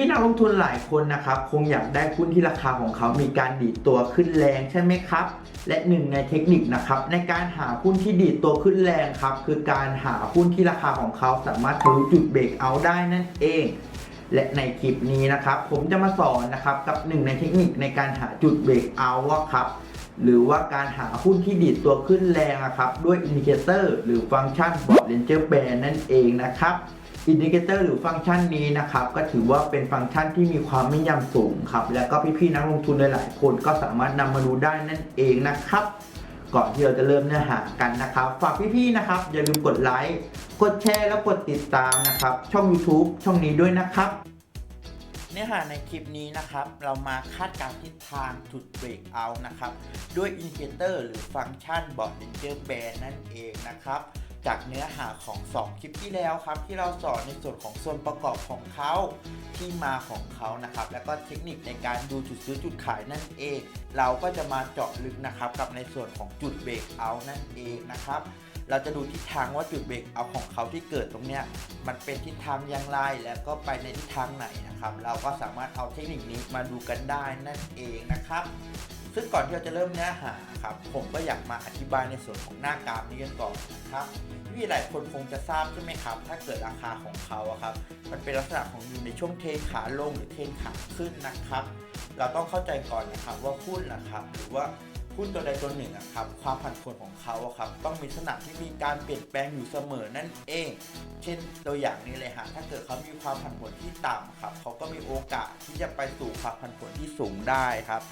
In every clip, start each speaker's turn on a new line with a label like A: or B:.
A: พี่นักลงทุนหลายคนนะครับคงอยากได้หุ้นที่ราคาของเขามีการดีดตัวขึ้นแรงใช่ไหมครับ และหนึ่งในเทคนิคนะครับในการหาหุ้นที่ดีดตัวขึ้นแรงครับคือการหาหุ้นที่ราคาของเขาสามารถทะลุจุดเบรกเอาได้นั่นเองและในคลิปนี้นะครับผมจะมาสอนนะครับกับหนึ่งในเทคนิคในการหาจุดเบรกเอาท์อะครับหรือว่าการหาหุ้นที่ดีดตัวขึ้นแรงครับด้วยอินดิเคเตอร์หรือฟังก์ชันบอร์ดเลนเจอร์แบนนั่นเองนะครับ อินดิเคเตอร์หรือฟังก์ชันนี้นะครับ ก็ถือว่าเป็นฟังก์ชันที่มีความแม่นยำสูงครับ แล้วก็พี่ๆนักลงทุนหลายๆคนก็สามารถนำมาดูได้นั่นเองนะครับ ก่อนที่เราจะเริ่มเนื้อหากันนะครับ ฝากพี่ๆนะครับ อย่าลืมกดไลค์กดแชร์แล้วกดติดตามนะครับ ช่อง YouTube ช่องนี้ด้วยนะครับเนื้อหาในคลิปนี้นะครับ เรามาคาดการทิศทางจุดเบรกเอานะครับ ด้วยอินดิเคเตอร์หรือฟังก์ชันบอร์ดเลนเจอร์แบนนั่นเองนะครับ จากเนื้อหาของ 2 คลิปที่แล้วครับ ที่เราสอนในส่วนของส่วนประกอบของเขาที่มาของเขานะครับ แล้วก็เทคนิคในการดูจุดซื้อจุดขายนั่นเอง เราก็จะมาเจาะลึกนะครับกับในส่วนของจุดเบรกเอาท์นั่นเองนะครับเราจะดูทิศทางว่าจุดเบรกเอาของเขาที่เกิดตรงเนี้ยมันเป็นทิศทางอย่างไรแล้วก็ไปในทิศทางไหนนะครับ เราก็สามารถเอาเทคนิคนี้มาดูกันได้นั่นเองนะครับ ซึ่งก่อนที่เราจะเริ่มเนื้อหาครับผมก็อยากมาอธิบายในส่วนของหน้ากราฟนี้กันก่อนนะครับพี่หลายคนคงจะทราบใช่ไหมครับ ถ้าเกิดราคาของเขาครับมันเป็นลักษณะของอยู่ในช่วงเทนขาลงหรือเทนขาขึ้นนะครับ เราต้องเข้าใจก่อนนะครับว่าหุ้นนะครับ หรือว่าหุ้นตัวใดตัวหนึ่งอะครับความผันผวนของเขาครับต้องมีลักษณะที่มีการเปลี่ยนแปลงอยู่เสมอนั่นเอง เช่นตัวอย่างนี้เลยฮะถ้าเกิดเขามีความผันผวนที่ต่ำครับเขาก็มีโอกาสที่จะไปสู่ความผันผวนที่สูงได้ครับ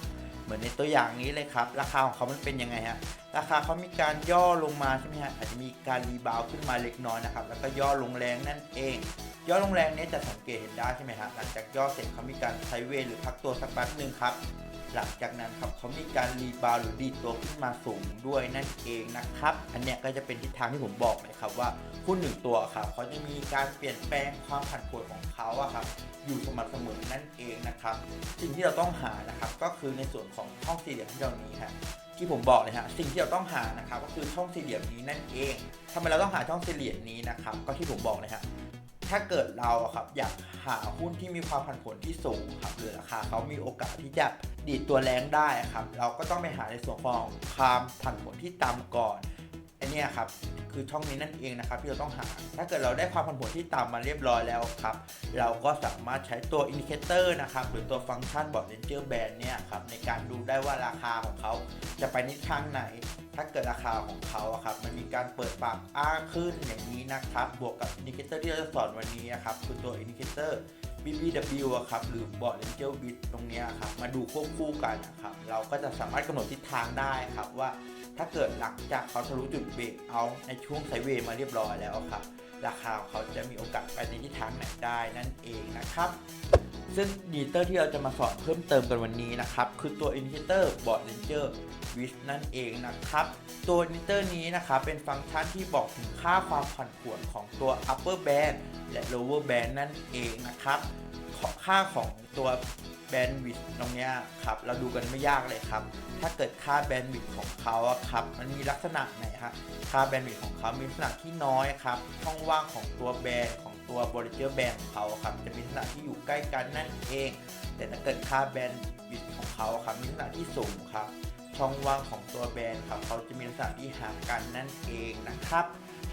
A: เหมือนในตัวอย่างนี้เลยครับ ราคาของเขามันเป็นยังไงฮะราคาเขามีการย่อลงมาใช่ไหมฮะอาจจะมีการรีบาวขึ้นมาเล็กน้อยนะครับ แล้วก็ย่อลงแรงนั่นเอง ย่อลงแรงนี้จะสังเกตเห็นได้ใช่ไหมฮะหลังจากย่อเสร็จเขามีการไซด์เวย์หรือพักตัวสักแป๊บหนึ่งครับ หลังจากนั้นครับเขามีการรีบาวด์หรือดีตัวขึ้นมาสูงด้วยนั่นเองนะครับ อันเนี้ยก็จะเป็นทิศทางที่ผมบอกเลยครับว่าหุ้นหนึ่งตัวครับเขาจะมีการเปลี่ยนแปลงความผันผวนของเขาอะครับอยู่สม่ำเสมอนั่นเองนะครับ สิ่งที่เราต้องหานะครับก็คือในส่วนของช่องสี่เหลี่ยมที่เรานี้ฮะที่ผมบอกเลยฮะสิ่งที่เราต้องหานะครับก็คือช่องสี่เหลี่ยมนี้นั่นเองทำไมเราต้องหาช่องสี่เหลี่ยมนี้นะครับก็ที่ผมบอกเลยฮะ ถ้าเกิดเราอะครับอยากหาหุ้นที่มีความผันผวนที่สูงครับหรือราคาเขามีโอกาสที่จะดีดตัวแรงได้ครับ เราก็ต้องไปหาในส่วนของความผันผวนที่ต่ำก่อน เนี้ยครับคือช่องนี้นั่นเองนะครับที่เราต้องหา ถ้าเกิดเราได้ความผันผวนที่ต่ำมาเรียบร้อยแล้วครับ เราก็สามารถใช้ตัวอินดิเคเตอร์นะครับหรือตัวฟังก์ชันบอร์ดเลนเจอร์แบนเนี่ยครับในการดูได้ว่าราคาของเขาจะไปในทิศทางไหน ถ้าเกิดราคาของเขาอะครับมันมีการเปิดปรับอ้าขึ้นอย่างนี้นะครับ บวกกับอินดิเคเตอร์ที่เราจะสอนวันนี้นะครับคือตัวอินดิเคเตอร์ BBW อะครับหรือบอร์ดเลนเจอร์บิตตรงนี้ครับมาดูควบคู่กันนะครับเราก็จะสามารถกำหนดทิศทางได้ครับว่า ถ้าเกิดหลังจากเขาทะลุจุดเบรกเอาในช่วงไซเวย์มาเรียบร้อยแล้วครับ ราคาของเขาจะมีโอกาสไปในทิศทางไหนได้นั่นเองนะครับ ซึ่งดีเตอร์ที่เราจะมาสอนเพิ่มเติมกันวันนี้นะครับ คือตัว Indicator Board Ranger w i s นั่นเองนะครับ ตัว Indicator นี้นะครับเป็นฟังก์ชันที่บอกถึงค่าความผันผวนของตัว Upper Band และ Lower Band นั่นเองนะครับขอค่าของตัว Bandwidth ตรงนี้ครับเราดูกันไม่ยากเลยครับ ถ้าเกิดค่า Bandwidth ของเขาครับมันมีลักษณะไหนฮะค่า Bandwidth ของเขามีลักษณะที่น้อยครับช่องว่างของตัวแบนด์ของตัวบริเจอร์แบนด์ของเขาครับจะมีลักษณะที่อยู่ใกล้กันนั่นเอง แต่ถ้าเกิดค่าแบนด์วิดต์ของเขาครับมีลักษณะที่สูงครับช่องว่างของตัวแบนด์ครับเขาจะมีลักษณะที่ห่างกันนั่นเองนะครับ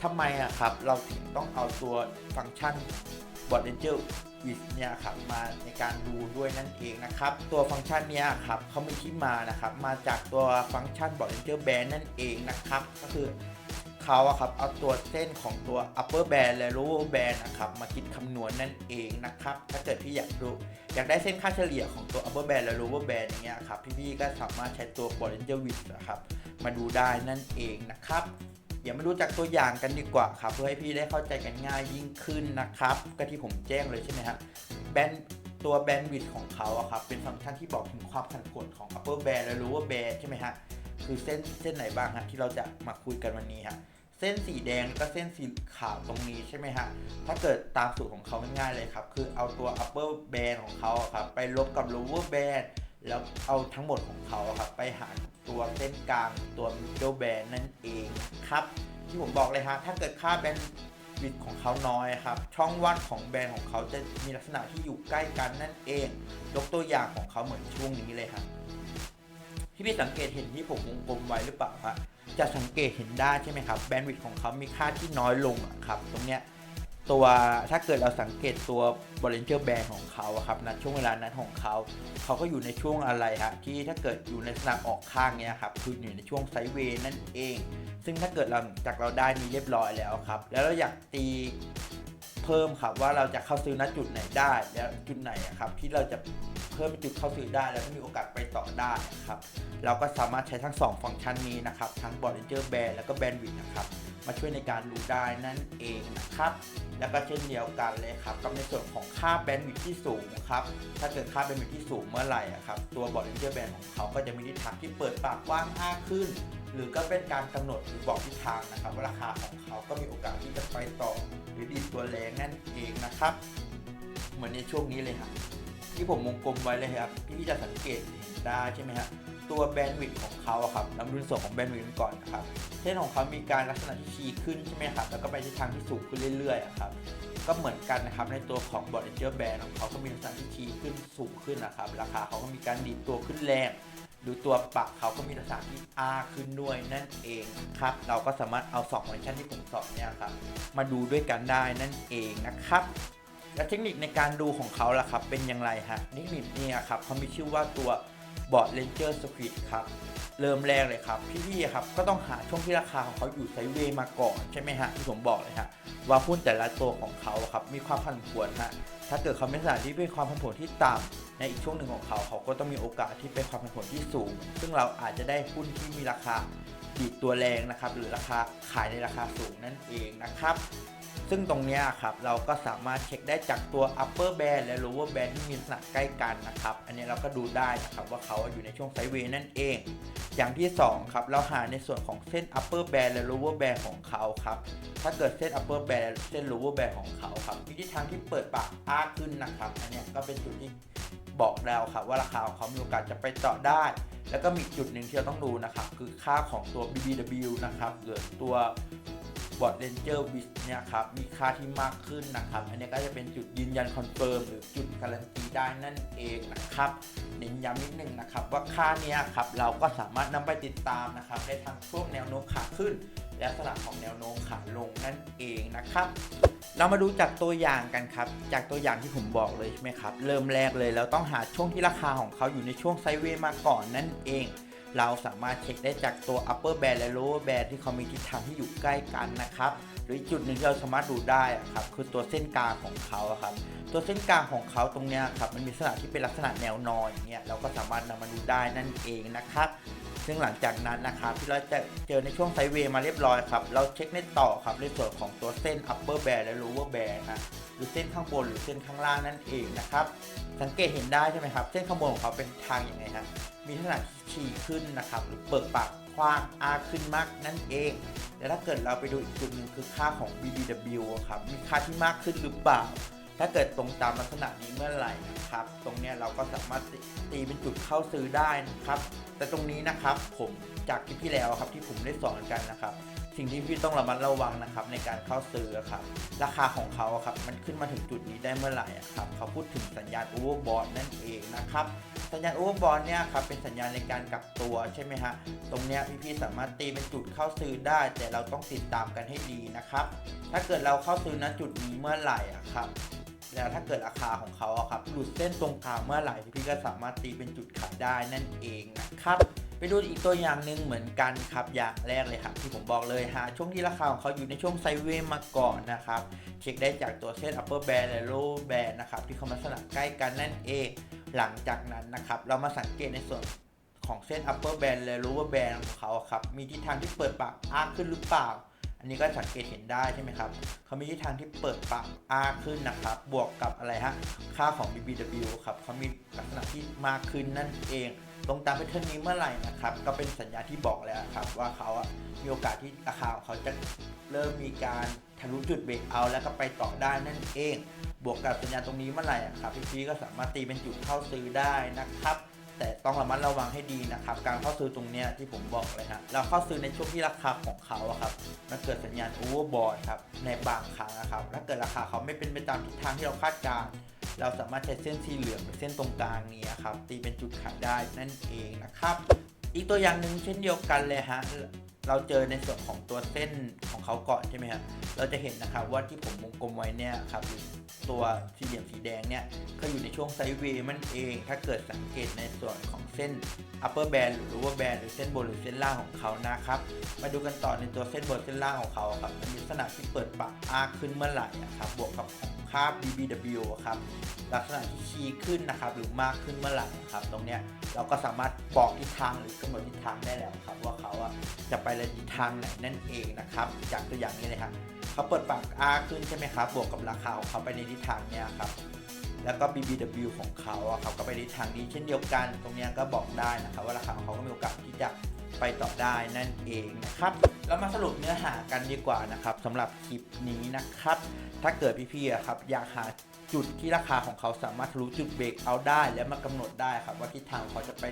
A: ทำไมอะครับ เราถึงต้องเอาตัวฟังก์ชันบอร์ดเรนเจอร์ วิดเนี่ยครับมาในการดูด้วยนั่นเองนะครับ ตัวฟังก์ชันเนี้ยครับเขามีที่มานะครับ มาจากตัวฟังก์ชันบอร์ดเรนเจอร์แบนนั่นเองนะครับ ก็คือเขาอะครับเอาตัวเส้นของตัว upper band และ lower band นะครับมาคิดคำนวณนั่นเองนะครับถ้าเกิดพี่อยากดูอยากได้เส้นค่าเฉลี่ยของตัว upper band และ lower band อย่างเงี้ยครับพี่ๆก็สามารถใช้ตัว Bollinger Width นะครับมาดูได้นั่นเองนะครับ เดี๋ยวมาดูจากตัวอย่างกันดีกว่าครับเพื่อให้พี่ได้เข้าใจกันง่ายยิ่งขึ้นนะครับก็ที่ผมแจ้งเลยใช่ไหมฮะแบนตัวแบนด์วิดของเขาอะครับเป็นฟังก์ชันที่บอกถึงความผันผวนของ upper band และ lower band ใช่ไหมฮะคือเส้นเส้นไหนบ้างฮะที่เราจะมาคุยกันวันนี้ฮะเส้นสีแดงแล้วก็เส้นสีขาวตรงนี้ใช่ไหมฮะถ้าเกิดตามสูตรของเขาง่ายๆเลยครับ คือเอาตัว upper band ของเขาครับไปลบกับ lower band แล้วเอาทั้งหมดของเขาครับไปหาร ตัวเส้นกลางตัว middle band นั่นเองครับ ที่ผมบอกเลยฮะ ถ้าเกิดค่าแบนดวิดของเขาน้อยครับ ช่องว่างของแบนด์ของเขาจะมีลักษณะที่อยู่ใกล้กันนั่นเอง ยกตัวอย่างของเขาเหมือนช่วงนี้เลยครับที่พี่สังเกตเห็นที่ผมวงกลมไว้หรือเปล่าครับจะสังเกตเห็นได้ใช่ไหมครับ แบนด์วิดของเขามีค่าที่น้อยลงครับ ตรงเนี้ย ตัวถ้าเกิดเราสังเกตตัว b o l l i n g e r Band ของเขาครับนะช่วงเวลานั้นของเขา เขาก็อยู่ในช่วงอะไรฮะที่ถ้าเกิดอยู่ในสนามออกข้างเนี้ยครับคืออยู่ในช่วงไซด์เวย์นั่นเอง ซึ่งถ้าเกิดเราจากเราได้นี้เรียบร้อยแล้วครับ แล้วเราอยากตีเพิ่มครับว่าเราจะเข้าซื้อณจุดไหนได้แล้วจุดไหนครับที่เราจะ เพิ่มจุดเข้าซื้อได้ แล้วก็มีโอกาสไปต่อได้นะครับเราก็สามารถใช้ทั้ง 2 ฟังก์ชันนี้นะครับ ทั้ง Bollinger Band แล้วก็ Bandwidth นะครับ มาช่วยในการรู้ได้นั่นเองนะครับ แล้วก็เช่นเดียวกันเลยครับกับในส่วนของค่าแบนด์วิดที่สูงครับถ้าเกิดค่าแบนด์วิดที่สูงเมื่อไหร่อะครับตัว Bollinger Band ของเขาก็จะมีทิศทางที่เปิดปากกว้างมากขึ้น หรือก็เป็นการกำหนดหรือบอกทิศทางนะครับว่าราคาของเขาก็มีโอกาสที่จะไปต่อหรือดีดตัวแรงนั่นเองนะครับ เหมือนในช่วงนี้เลยครับ ที่ผมวงกลมไว้เลยครับที่จะสังเกตเห็นได้ใช่ไหมครับตัวแบนด์วิดต์ของเขาครับเราดูในส่วนของแบนด์วิดต์ก่อนนะครับเส้นของเขามีการลักษณะที่ชี้ขึ้นใช่ไหมครับ แล้วก็ไปทิศทางที่สูงขึ้นเรื่อยๆครับ ก็เหมือนกันนะครับ ในตัวของ b o l l i n g e r Band ของเขาก็มีลักษณะที่ชี้ขึ้นสูงขึ้นนะครับ ราคาเขาก็มีการดีดตัวขึ้นแรงหรือตัวปักเขาก็มีลักษณะที่อาขึ้นด้วยนั่นเองครับ เราก็สามารถเอาสองฟังก์ชันที่ผมสอนเนี่ยครับ มาดูด้วยกันได้นั่นเองนะครับ และเทคนิคในการดูของเขาล่ะครับ เป็นอย่างไรฮะเทคนิคนี้ครับเขามีชื่อว่าตัวบอร์ดเลนเจอร์สควิดครับเริ่มแรกเลยครับ พี่ๆครับก็ต้องหาช่วงที่ราคาของเขาอยู่ไซเวย์มาก่อนใช่ไหมฮะที่ผมบอกเลยฮะว่าหุ้นแต่ละตัวของเขาครับมีความผันผวนฮะถ้าเกิดเขาเป็นสถานที่เป็นความผันผวนที่ต่ำในอีกช่วงหนึ่งของเขาเขาก็ต้องมีโอกาสที่เป็นความผันผวนที่สูง ซึ่งเราอาจจะได้หุ้นที่มีราคาดีดตัวแรงนะครับหรือราคาขายในราคาสูงนั่นเองนะครับ ซึ่งตรงนี้ครับเราก็สามารถเช็คได้จากตัว upper band และ lower band ที่มีลักษณะใกล้กันนะครับ อันนี้เราก็ดูได้นะครับว่าเขาอยู่ในช่วงไซด์เวย์นั่นเอง อย่างที่2ครับเราหาในส่วนของเส้น upper band และ lower band ของเขาครับถ้าเกิดเส้น upper band และเส้น lower band ของเขาครับมีทิศทางที่เปิดปากอ้าขึ้นนะครับ อันนี้ก็เป็นจุดที่บอกแล้วครับว่าราคาของเขามีโอกาสจะไปต่อได้ แล้วก็มีจุดหนึ่งที่เราต้องดูนะครับ คือค่าของตัว BBW นะครับหรือตัว บอร์ดเรนเจอร์วิสเนี่ยครับมีค่าที่มากขึ้นนะครับ อันนี้ก็จะเป็นจุดยืนยันคอนเฟิร์มหรือจุดการันตีได้นั่นเองนะครับเน้นย้ำนิดนึงนะครับว่าค่าเนี้ยครับเราก็สามารถนำไปติดตามนะครับได้ทั้งช่วงแนวโน้มขาขึ้น และลักษณะของแนวโน้มขาลงนั่นเองนะครับเรามาดูจากตัวอย่างกันครับ จากตัวอย่างที่ผมบอกเลยใช่ไหมครับ เริ่มแรกเลยเราต้องหาช่วงที่ราคาของเขาอยู่ในช่วงไซเวย์มาก่อนนั่นเอง เราสามารถเช็คได้จากตัว upper band และ lower band ที่เขามีทิศทางที่อยู่ใกล้กันนะครับ หรือจุดหนึ่งที่เราสามารถดูได้ครับคือตัวเส้นกลางของเขาครับตัวเส้นกลางของเขาตรงนี้ครับมันมีลักษณะที่เป็นลักษณะแนวนอนอย่างเงี้ยเราก็สามารถนำมาดูได้นั่นเองนะครับ ซึ่งหลังจากนั้นนะครับที่เราจะเจอในช่วงไซเวย์มาเรียบร้อยครับ เราเช็คในต่อครับในส่วนของตัวเส้น upper band และ lower band นะหรือเส้นข้างบนหรือเส้นข้างล่างนั่นเองนะครับ สังเกตเห็นได้ใช่ไหมครับ เส้นข้างบนของเขาเป็นทางอย่างไงฮะมีลักษณะฉี่ขึ้นนะครับ หรือเปิดปากกว้างอาขึ้นมากนั่นเองแต่ถ้าเกิดเราไปดูอีกจุดหนึ่งคือค่าของ BBW ครับมีค่าที่มากขึ้นหรือเปล่า ถ้าเกิดตรงตามลักษณะนี้เมื่อไหร่นะครับ ตรงนี้เราก็สามารถตีเป็นจุดเข้าซื้อได้นะครับ แต่ตรงนี้นะครับผมจากคลิปที่แล้วครับที่ผมได้สอนกันนะครับ สิ่งที่พี่ต้องระมัดระวังนะครับในการเข้าซื้อครับราคาของเขาครับมันขึ้นมาถึงจุดนี้ได้เมื่อไหร่อะครับเขาพูดถึงสัญญาณโอเวอร์บอทนั่นเองนะครับสัญญาณโอเวอร์บอทเนี่ยครับเป็นสัญญาณในการกลับตัวใช่ไหมฮะตรงเนี้ยพี่ๆสามารถตีเป็นจุดเข้าซื้อได้ แต่เราต้องติดตามกันให้ดีนะครับถ้าเกิดเราเข้าซื้อณจุดนี้เมื่อไหร่อะครับแล้วถ้าเกิดราคาของเขาครับหลุดเส้นตรงกลางเมื่อไหร่พี่ก็สามารถตีเป็นจุดขายได้นั่นเองนะครับ ไปดูอีกตัวอย่างหนึ่งเหมือนกันครับอย่างแรกเลยครับ ที่ผมบอกเลยหาช่วงที่ราคาของเขาอยู่ในช่วงไซเวย์มาก่อนนะครับ เช็คได้จากตัวเส้น upper band และ lower band นะครับ ที่เขามาสลับใกล้กันนั่นเอง หลังจากนั้นนะครับ เรามาสังเกตในส่วนของเส้น upper band และ lower band ของเขาครับ มีทิศทางที่เปิดปากอ้าขึ้นหรือเปล่า อันนี้ก็สังเกตเห็นได้ใช่ไหมครับ เขามีทิศทางที่เปิดปากอ้าขึ้นนะครับ บวกกับอะไรฮะ ค่าของ BBW ครับเขามีลักษณะที่มากขึ้นนั่นเอง ตรงตามแพทเทิร์นนี้เมื่อไหร่นะครับ ก็เป็นสัญญาณที่บอกแล้วครับ ว่าเขาอะมีโอกาสที่ราคาของเขาจะเริ่มมีการทะลุจุดเบรกเอาแล้วก็ไปต่อได้นั่นเอง บวกกับสัญญาณตรงนี้เมื่อไหร่อะครับพี่ๆก็สามารถตีเป็นจุดเข้าซื้อได้นะครับแต่ต้องระมัดระวังให้ดีนะครับ การเข้าซื้อตรงเนี้ยที่ผมบอกเลยฮะเราเข้าซื้อในช่วงที่ราคาของเขาอะครับมันเกิดสัญญาณโอเวอร์บอทครับในบางครั้งนะครับถ้าเกิดราคาเขาไม่เป็นไปตามทิศทางที่เราคาดการ เราสามารถใช้เส้นสีเหลืองหรือเส้นตรงกลางนี้ครับตีเป็นจุดขายได้นั่นเองนะครับ อีกตัวอย่างหนึ่งเช่นเดียวกันเลยฮะ เราเจอในส่วนของตัวเส้นของเขาก่อนใช่ไหมฮะเราจะเห็นนะครับว่าที่ผมวงกลมไว้เนี่ยครับตัวสี่เหลี่ยมสีแดงเนี่ยก็อยู่ในช่วงไซด์เวย์มันเอง ถ้าเกิดสังเกตในส่วนของเส้น upper band หรือ lower band หรือเส้นบนหรือเส้นล่างของเขานะครับ มาดูกันต่อในตัวเส้นบนเส้นล่างของเขาครับมันมีลักษณะที่เปิดปากอาขึ้นเมื่อไหร่อะครับบวกกับของค่า BBW ครับลักษณะที่ชี้ขึ้นนะครับหรือมากขึ้นเมื่อไหร่ครับตรงเนี้ยเราก็สามารถบอกทิศทางหรือกำหนดทิศทางได้แล้วครับว่าเขาจะไปในทิศทางไหนนั่นเองนะครับจากตัวอย่างนี้เลยครับเขาเปิดปาก R ขึ้นใช่ไหมครับบวกกับราคาของเขาไปในทิศทางเนี้ยครับแล้วก็ BBW ของเขาครับก็ไปในทิศทางนี้เช่นเดียวกัน ตรงนี้ก็บอกได้นะครับว่าราคาของเขาก็มีโอกาสที่จะไปต่อได้นั่นเองนะครับ เรามาสรุปเนื้อหากันดีกว่านะครับสำหรับคลิปนี้นะครับ ถ้าเกิดพี่ๆครับอยากหา จุดที่ราคาของเขาสามารถทะลุจุดเบรกเอาได้ และมากำหนดได้ครับ ว่าทิศทางเขาจะไป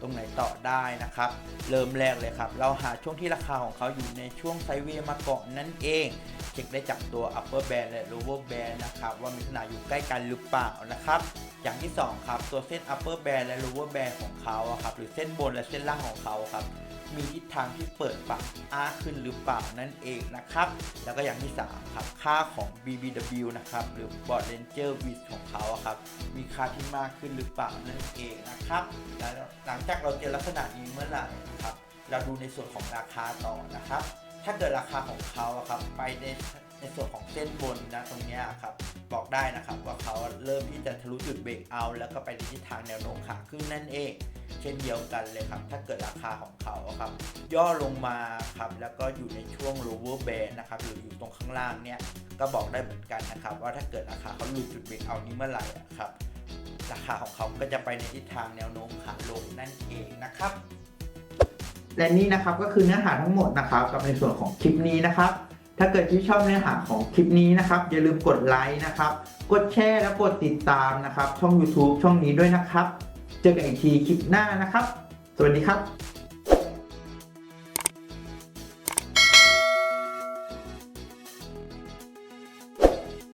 A: ตรงไหนต่อได้นะครับ เริ่มแรกเลยครับ เราหาช่วงที่ราคาของเขาอยู่ในช่วงไซเวมาก่อนนั่นเองเช็คได้จากตัว upper band และ lower band นะครับ ว่ามีขนาดอยู่ใกล้กันหรือเปล่านะครับอย่างที่สองครับ ตัวเส้น upper band และ lower band ของเขาครับหรือเส้นบนและเส้นล่างของเขาครับ มีทิศทางที่เปิดปรับ R ขึ้นหรือเปล่านั่นเองนะครับ แล้วก็อย่างที่ 3 ครับ ค่าของ BBW นะครับ หรือ Board Ranger w i d t ของเขาอะครับ มีค่าที่มากขึ้นหรือเปล่านั่นเองนะครับแล้วหลังจากเราเจอลักษณะนี้เมื่อไหร่นะครับ เราดูในส่วนของราคาต่อนะครับ ถ้าเกิดราคาของเขาอะครับไปใน ในส่วนของเส้นบนนะตรงนี้ครับบอกได้นะครับว่าเขาเริ่มที่จะทะลุจุดเบรกเอาท์แล้วก็ไปในทิศทางแนวโน้มขาขึ้นนั่นเอง เช่นเดียวกันเลยครับ ถ้าเกิดราคาของเขาครับ ย่อลงมาครับแล้วก็อยู่ในช่วง lower band นะครับหรืออยู่ตรงข้างล่างเนี่ยก็บอกได้เหมือนกันนะครับ ว่าถ้าเกิดราคาเขาหลุดจุดเบรกเอานี้เมื่อไหร่อะครับราคาของเขาก็จะไปในทิศทางแนวโน้มขาลงนั่นเองนะครับและนี่นะครับก็คือเนื้อหาทั้งหมดนะครับกับในส่วนของคลิปนี้นะครับ ถ้าเกิดที่ชอบเนื้อหาของคลิปนี้นะครับ อย่าลืมกดไลค์นะครับ กดแชร์และกดติดตามนะครับ ช่อง YouTube ช่องนี้ด้วยนะครับ เจอกันอีกทีคลิปหน้านะครับ สวัสดีครับ